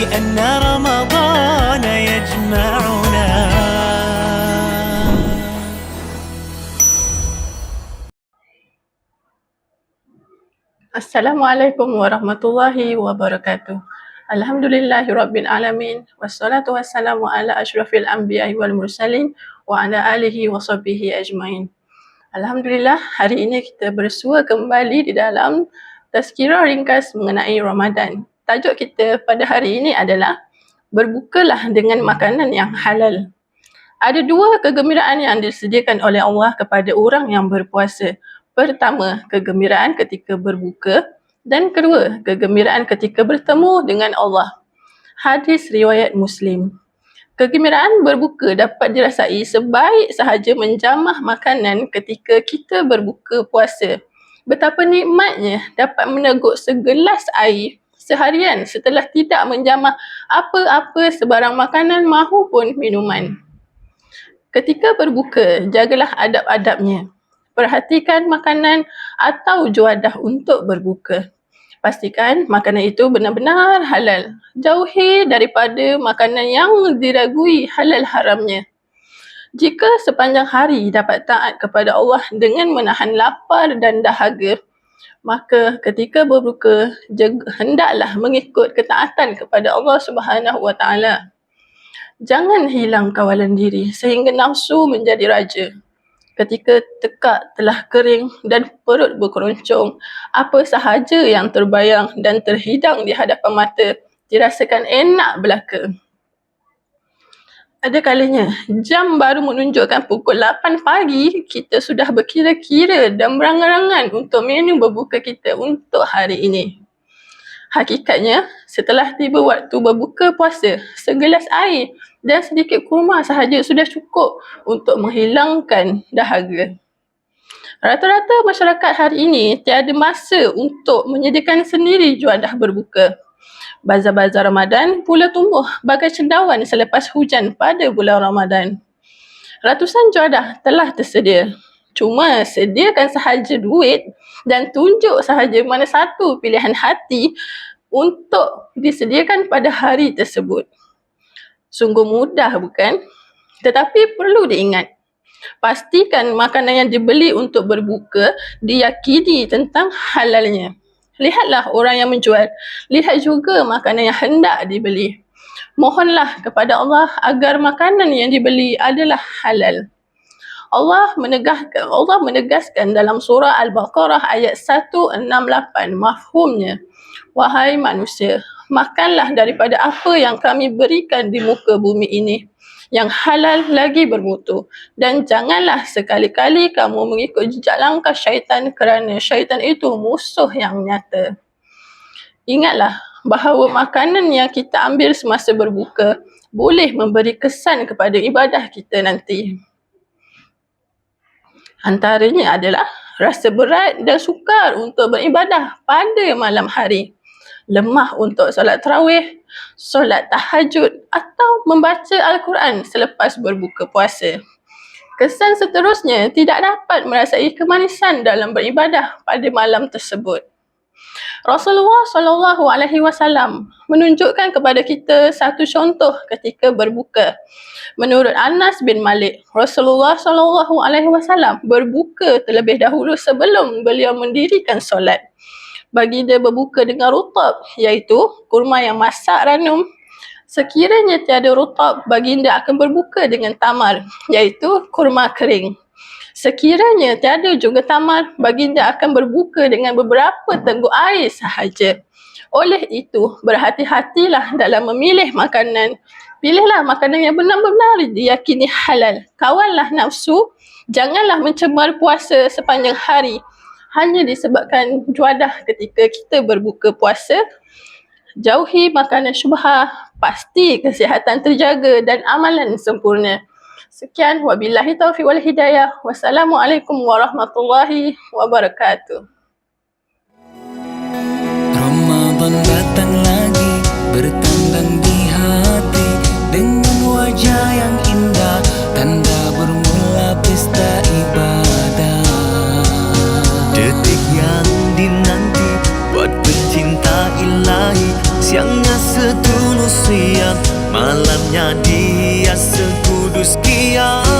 لأن رمضان يجمعنا Assalamualaikum warahmatullahi wabarakatuh. Alhamdulillahirabbil alamin wassalatu wassalamu ala asyrafil anbiya'i wal mursalin wa ala alihi wa sahbihi ajmain. Alhamdulillah hari ini kita bersua kembali di dalam tazkirah ringkas mengenai Ramadan. Tajuk kita pada hari ini adalah berbukalah dengan makanan yang halal. Ada dua kegembiraan yang disediakan oleh Allah kepada orang yang berpuasa. Pertama, kegembiraan ketika berbuka dan kedua, kegembiraan ketika bertemu dengan Allah. Hadis riwayat Muslim. Kegembiraan berbuka dapat dirasai sebaik sahaja menjamah makanan ketika kita berbuka puasa. Betapa nikmatnya dapat meneguk segelas air seharian setelah tidak menjamah apa-apa sebarang makanan mahupun minuman. Ketika berbuka, jagalah adab-adabnya. Perhatikan makanan atau juadah untuk berbuka. Pastikan makanan itu benar-benar halal. Jauhi daripada makanan yang diragui halal haramnya. Jika sepanjang hari dapat taat kepada Allah dengan menahan lapar dan dahaga, maka ketika berbuka hendaklah mengikut ketaatan kepada Allah Subhanahu Wa Taala. Jangan hilang kawalan diri sehingga nafsu menjadi raja ketika tekak telah kering dan perut berkeroncong, apa sahaja yang terbayang dan terhidang di hadapan mata dirasakan enak belaka. Ada kalanya jam baru menunjukkan pukul 8 pagi, kita sudah berkira-kira dan berangan-angan untuk menu berbuka kita untuk hari ini. Hakikatnya, setelah tiba waktu berbuka puasa, segelas air dan sedikit kurma sahaja sudah cukup untuk menghilangkan dahaga. Rata-rata masyarakat hari ini tiada masa untuk menyediakan sendiri juadah berbuka. Bazar-bazar Ramadan pula tumbuh bagai cendawan selepas hujan pada bulan Ramadan. Ratusan juadah telah tersedia. Cuma sediakan sahaja duit dan tunjuk sahaja mana satu pilihan hati untuk disediakan pada hari tersebut. Sungguh mudah bukan? Tetapi perlu diingat, pastikan makanan yang dibeli untuk berbuka diyakini tentang halalnya. Lihatlah orang yang menjual, lihat juga makanan yang hendak dibeli. Mohonlah kepada Allah agar makanan yang dibeli adalah halal. Allah menegaskan Allah menegaskan dalam surah Al-Baqarah ayat 168 mafhumnya wahai manusia makanlah daripada apa yang kami berikan di muka bumi ini yang halal lagi bermutu. Dan janganlah sekali-kali kamu mengikut jejak langkah syaitan kerana syaitan itu musuh yang nyata. Ingatlah bahawa makanan yang kita ambil semasa berbuka boleh memberi kesan kepada ibadah kita nanti. Antaranya adalah rasa berat dan sukar untuk beribadah pada malam hari. Lemah untuk solat tarawih, solat tahajud atau membaca Al-Quran selepas berbuka puasa. Kesan seterusnya tidak dapat merasai kemanisan dalam beribadah pada malam tersebut. Rasulullah sallallahu alaihi wasallam menunjukkan kepada kita satu contoh ketika berbuka. Menurut Anas bin Malik, Rasulullah sallallahu alaihi wasallam berbuka terlebih dahulu sebelum beliau mendirikan solat. Bagi dia berbuka dengan rutab iaitu kurma yang masak ranum. Sekiranya tiada rutab, baginda akan berbuka dengan tamar iaitu kurma kering. Sekiranya tiada juga tamar, baginda akan berbuka dengan beberapa tengguk air sahaja. Oleh itu, berhati-hatilah dalam memilih makanan. Pilihlah makanan yang benar-benar diyakini halal. Kawallah nafsu. Janganlah mencemar puasa sepanjang hari. Hanya disebabkan juadah ketika kita berbuka puasa. Jauhi makanan syubhah, pasti kesihatan terjaga dan amalan sempurna. Sekian, wabillahi taufiq wal hidayah. Wassalamualaikum warahmatullahi wabarakatuh. Setulus siang. Malamnya dia sekudus kiam